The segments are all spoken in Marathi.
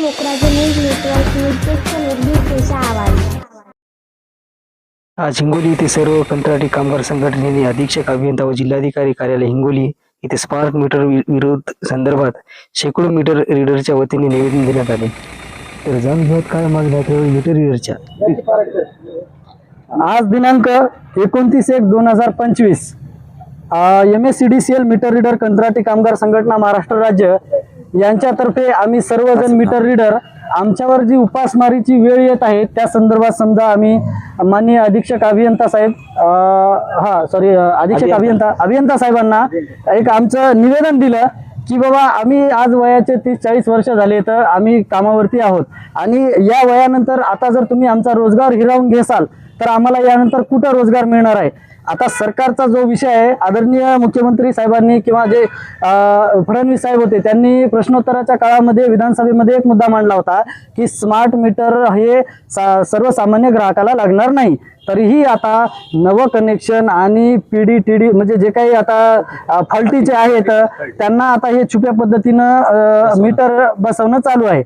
न्यूज नेटवर्क आवाज. आज हिंगोली येथे सर्व कंत्राटी कामगार संघटनेने अधीक्षक अभियंता व जिल्हाधिकारी कार्यालय हिंगोली येथे स्मार्ट मीटर वि- विरोध संदर्भात शेकडो मीटर रीडरच्या वतीने निवेदन देण्यात आले. तर जाणून घेऊयात काय मागण्या आहेत मीटर रीडरच्या. आज दिनांक एकोणतीस एक दोन हजार पंचवीस M S C D C L meter reader कंत्राटी कामगार संघटना महाराष्ट्र राज्य यांच्यातर्फे आम्ही सर्वजण मीटर रीडर आमच्यावर जी उपासमारीची वेळ येत आहे त्या संदर्भात समजा आम्ही माननीय अधीक्षक अभियंता साहेब हा सॉरी अधीक्षक अभियंता अभियंता साहेबांना एक आमचं निवेदन दिलं की बाबा आम्ही आज वयाचे तीस चाळीस वर्ष झाले तर आम्ही कामावरती आहोत. आणि या वयानंतर आता जर तुम्ही आमचा रोजगार हिरावून घेसाल तर आम्हाला यानंतर कुठं रोजगार मिळणार आहे? आता सरकारचा जो विषय आहे आदरणीय मुख्यमंत्री साहेबांनी किंवा जे फडणवीस साहेब होते त्यांनी प्रश्नोत्तराच्या काळामध्ये विधानसभेमध्ये एक मुद्दा मांडला होता की स्मार्ट मीटर हे सा सर्वसामान्य ग्राहकाला लागणार नाही. तरीही आता नवं कनेक्शन आणि पी डी टी डी म्हणजे जे काही आता फॉल्टीचे आहेत त्यांना आता हे छुप्या पद्धतीनं मीटर बसवणं चालू आहे.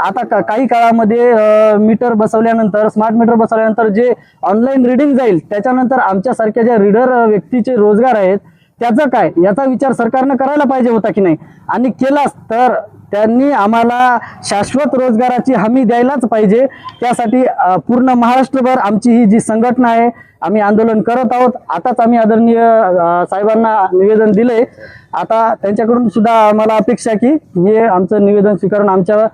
आता का- काही काळामध्ये मीटर बसवल्यानंतर स्मार्ट मीटर बसवल्यानंतर जे ऑनलाईन रिडिंग जाईल त्याच्यानंतर आमच्यासारख्या ज्या रीडर व्यक्तीचे रोजगार आहेत त्याचं काय? याचा विचार सरकारनं करायला पाहिजे होता की नाही? आणि केलाच तर त्यांनी आम्हाला शाश्वत रोजगाराची हमी द्यायलाच पाहिजे. त्यासाठी पूर्ण महाराष्ट्रभर आमची ही जी संघटना आहे आम्ही आंदोलन करत आहोत. आताच आम्ही आदरणीय साहेबांना निवेदन दिलंय. आता त्यांच्याकडून सुद्धा आम्हाला अपेक्षा की हे आमचं निवेदन स्वीकारून आमच्या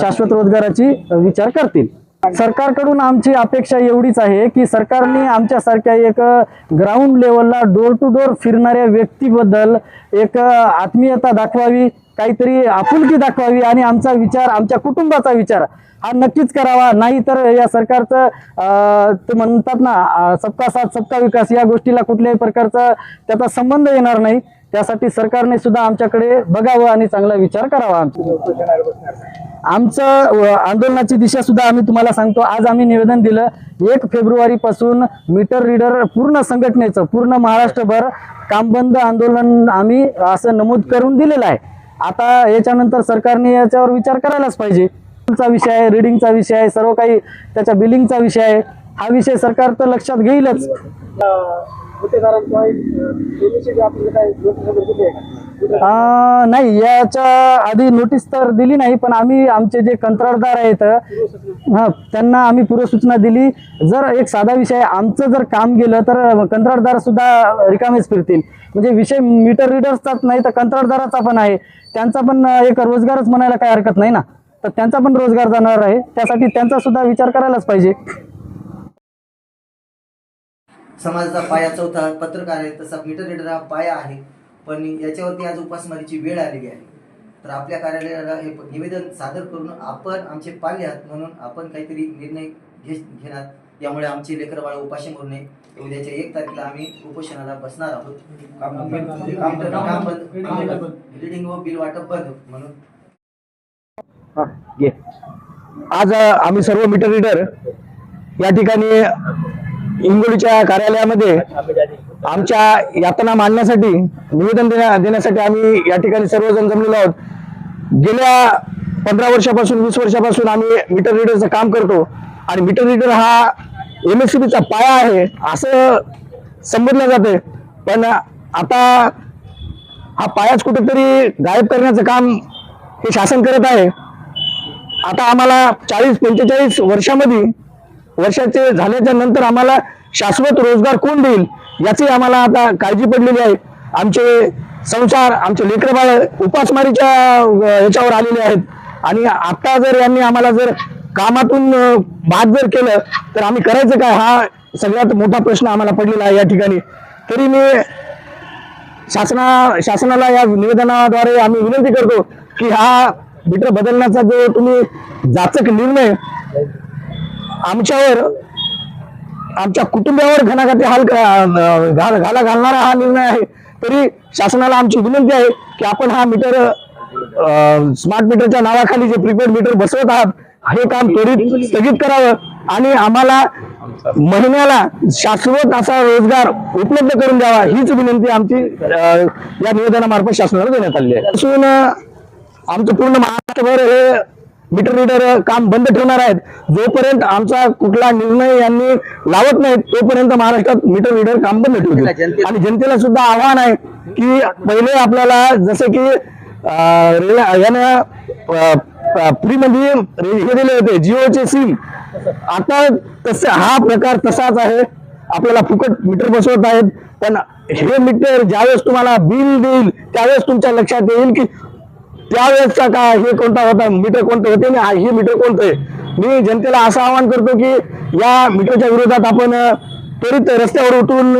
शाश्वत रोजगाराची विचार करतील. सरकारकडून आमची अपेक्षा एवढीच आहे की सरकारने आमच्यासारख्या एक ग्राउंड लेवलला डोर टू डोर फिरणाऱ्या व्यक्तीबद्दल एक आत्मीयता दाखवावी काहीतरी आपुलकी दाखवावी आणि आमचा विचार आमच्या कुटुंबाचा विचार हा नक्कीच करावा. नाही तर या सरकारचं ते म्हणतात ना सबका साथ सबका विकास या गोष्टीला कुठल्याही प्रकारचा त्याचा संबंध येणार नाही. त्यासाठी सरकारने सुद्धा आमच्याकडे बघावं आणि चांगला विचार करावा. आमच्या आमचं आंदोलनाची दिशा सुद्धा आम्ही तुम्हाला सांगतो. आज आम्ही निवेदन दिलं एक फेब्रुवारी पासून मीटर रीडर पूर्ण संघटनेचं पूर्ण महाराष्ट्रभर कामबंद आंदोलन आम्ही असं नमूद करून दिलेलं आहे. आता याच्यानंतर सरकारने याच्यावर विचार करायलाच पाहिजे. चा विषय आहे रिडिंगचा विषय आहे सर्व काही त्याच्या बिलिंगचा विषय आहे. हा विषय सरकार तर लक्षात घेईलच. नाही याच्या आधी नोटीस तर दिली नाही पण आम्ही आमचे जे कंत्राटदार आहेत हा त्यांना आम्ही पूर्वसूचना दिली. जर एक साधा विषय आमचं जर काम गेलं तर कंत्राटदार सुद्धा रिकामेच फिरतील. म्हणजे विषय मीटर रिडर्सचाच नाही तर कंत्राटदाराचा पण आहे. त्यांचा पण एक रोजगारच म्हणायला काही हरकत नाही ना. तर त्यांचा पण रोजगार जाणार आहे. त्यासाठी त्यांचा सुद्धा विचार करायलाच पाहिजे. समाजाचा पाया चौथा पत्रकार आहे तसा मीटर रीडर हा पाया आहे. पण याच्यावरती आज उपासमारीची वेळ आलेली आहे. तर आपल्या कार्यालयाला हे निवेदन सादर करून आपण आमचे पाल्य आहात म्हणून आपण काहीतरी निर्णय घे घेणार. यामुळे आमची लेकर उपाशी म्हणून नये. उद्याच्या एक तारखेला आम्ही उपोषणाला बसणार आहोत. बिल्डिंग व बिल वाटप बंद म्हणून. आज आम्ही सर्व मीटर रीडर या ठिकाणी हिंगोलीच्या कार्यालयामध्ये आमच्या यातना मांडण्यासाठी निवेदन देण्या देण्यासाठी आम्ही या ठिकाणी सर्वजण जमलेलो आहोत. गेल्या पंधरा वर्षापासून वीस वर्षापासून आम्ही मीटर रीडरचं काम करतो. आणि मीटर रीडर हा एम एस सी बीचा पाया आहे असं संबोधलं जाते पण आता हा पायाच कुठेतरी गायब करण्याचं काम हे शासन करत आहे. आता आम्हाला चाळीस पंचेचाळीस वर्षामध्ये वर्षाचे झाल्याच्यानंतर आम्हाला शाश्वत रोजगार कोण देईल याची आम्हाला आता काळजी पडलेली आहे. आमचे संसार आमचे लेकरबाळ उपासमारीच्या याच्यावर आलेले आहेत. आणि आता जर यांनी आम्हाला जर कामातून बाद जर केलं तर आम्ही करायचं काय? हा सगळ्यात मोठा प्रश्न आम्हाला पडलेला आहे या ठिकाणी. तरी मी शासना शासनाला या निवेदनाद्वारे आम्ही विनंती करतो की हा मीटर बदलण्याचा जो तुम्ही जाचक निर्णय आमच्यावर आमच्या कुटुंबावर घणाघाती हाल घाल घाला घालणारा हा निर्णय आहे. तरी शासनाला आमची विनंती आहे की आपण हा मीटर स्मार्ट मीटरच्या नावाखाली जे प्रीपेड मीटर बसवत आहात हे काम त्वरित स्थगित करावं आणि आम्हाला महिन्याला शाश्वत असा रोजगार उपलब्ध करून द्यावा हीच विनंती आमची या निवेदनामार्फत शासनाला देण्यात आली आहे. असून आमचं पूर्ण महाराष्ट्रभर हे मीटर रीडर काम बंद ठेवणार आहेत. जोपर्यंत आमचा कुठला निर्णय यांनी लावत नाहीत तोपर्यंत महाराष्ट्रात मीटर रीडर काम बंद ठेवतील आणि जनतेला सुद्धा आव्हान आहे की पहिले आपल्याला जसे की अं, रेल- यानं फ्रीमध्ये हे दिले होते जिओचे सिम आता तसे हा प्रकार तसाच आहे. आपल्याला फुकट मीटर बसवत आहेत. पण हे मीटर ज्यावेळेस तुम्हाला बिल देईल त्यावेळेस तुमच्या लक्षात येईल की त्यावेळेसचा काय हे कोणता होता? मीटर कोणतं होते? आणि हे मीटर कोणतं आहे? मी जनतेला असं आवाहन करतो की या मीटरच्या विरोधात आपण त्वरित रस्त्यावर उठून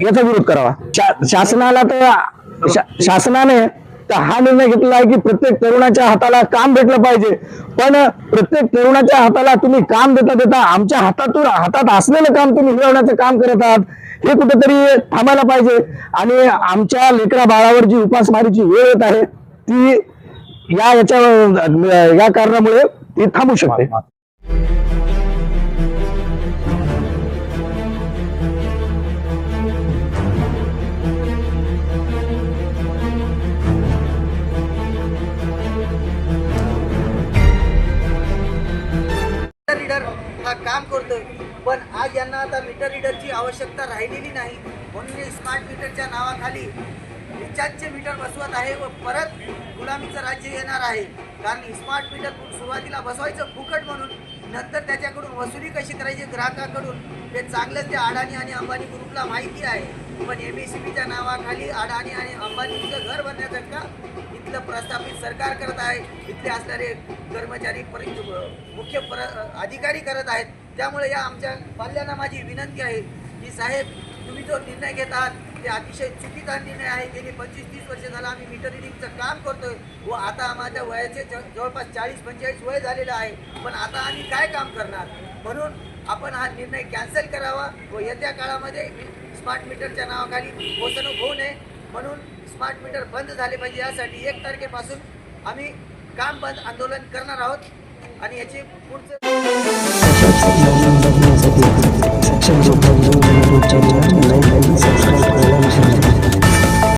याचा विरोध करावा. शा- शासनाला तर शा- शासनाने तर हा निर्णय घेतला आहे की प्रत्येक तरुणाच्या हाताला काम भेटलं पाहिजे. पण प्रत्येक तरुणाच्या हाताला तुम्ही काम देता देता आमच्या हातातून हातात असलेलं काम तुम्ही मिळवण्याचं काम करत आहात. हे कुठेतरी थांबायला पाहिजे. आणि आमच्या लेकरा बाळावर जी उपासमारीची वेळ येत आहे ती या याच्या या कारणामुळे ती थांबू शकते. मीटर रीडर हा काम करतोय पण आज यांना आता मीटर रीडरची आवश्यकता राहिलेली नाही. म्हणून स्मार्ट मीटरच्या नावाखाली रिचार्जचे मीटर बसवत आहे व परत गुलामीचं राज्य येणार आहे. कारण स्मार्ट मीटर सुरुवातीला बसवायचं फुकट म्हणून नंतर त्याच्याकडून वसुली कशी करायची ग्राहकाकडून हे चांगलं ते अडाणी आणि अंबानी ग्रुपला माहिती आहे. पण एम एस सी बीच्या नावाखाली अडाणी आणि अंबानीचं घर बनण्याचं का? इथलं प्रस्थापित सरकार करत आहे. इथले असणारे कर्मचारी परि मुख्य पर अधिकारी करत आहेत. त्यामुळे या आमच्या पाल्यांना माझी विनंती आहे की साहेब तुम्ही जो निर्णय घेत आहात ते अतिशय चुकीचा निर्णय आहे गेली पंचवीस तीस वर्ष झालं आम्ही मीटर रिडिंगचं काम करतोय व आता माझ्या वयाचे जवळपास चाळीस पंचेचाळीस वय झालेलं आहे. पण आता आम्ही काय काम करणार? म्हणून आपण हा निर्णय कॅन्सल करावा व येत्या काळामध्ये स्मार्ट मीटरच्या नावाखाली फसवणूक होऊ नये. म्हणून स्मार्ट मीटर बंद झाले पाहिजे यासाठी एक तारखेपासून आम्ही काम बंद आंदोलन करणार आहोत आणि याचे पुढचं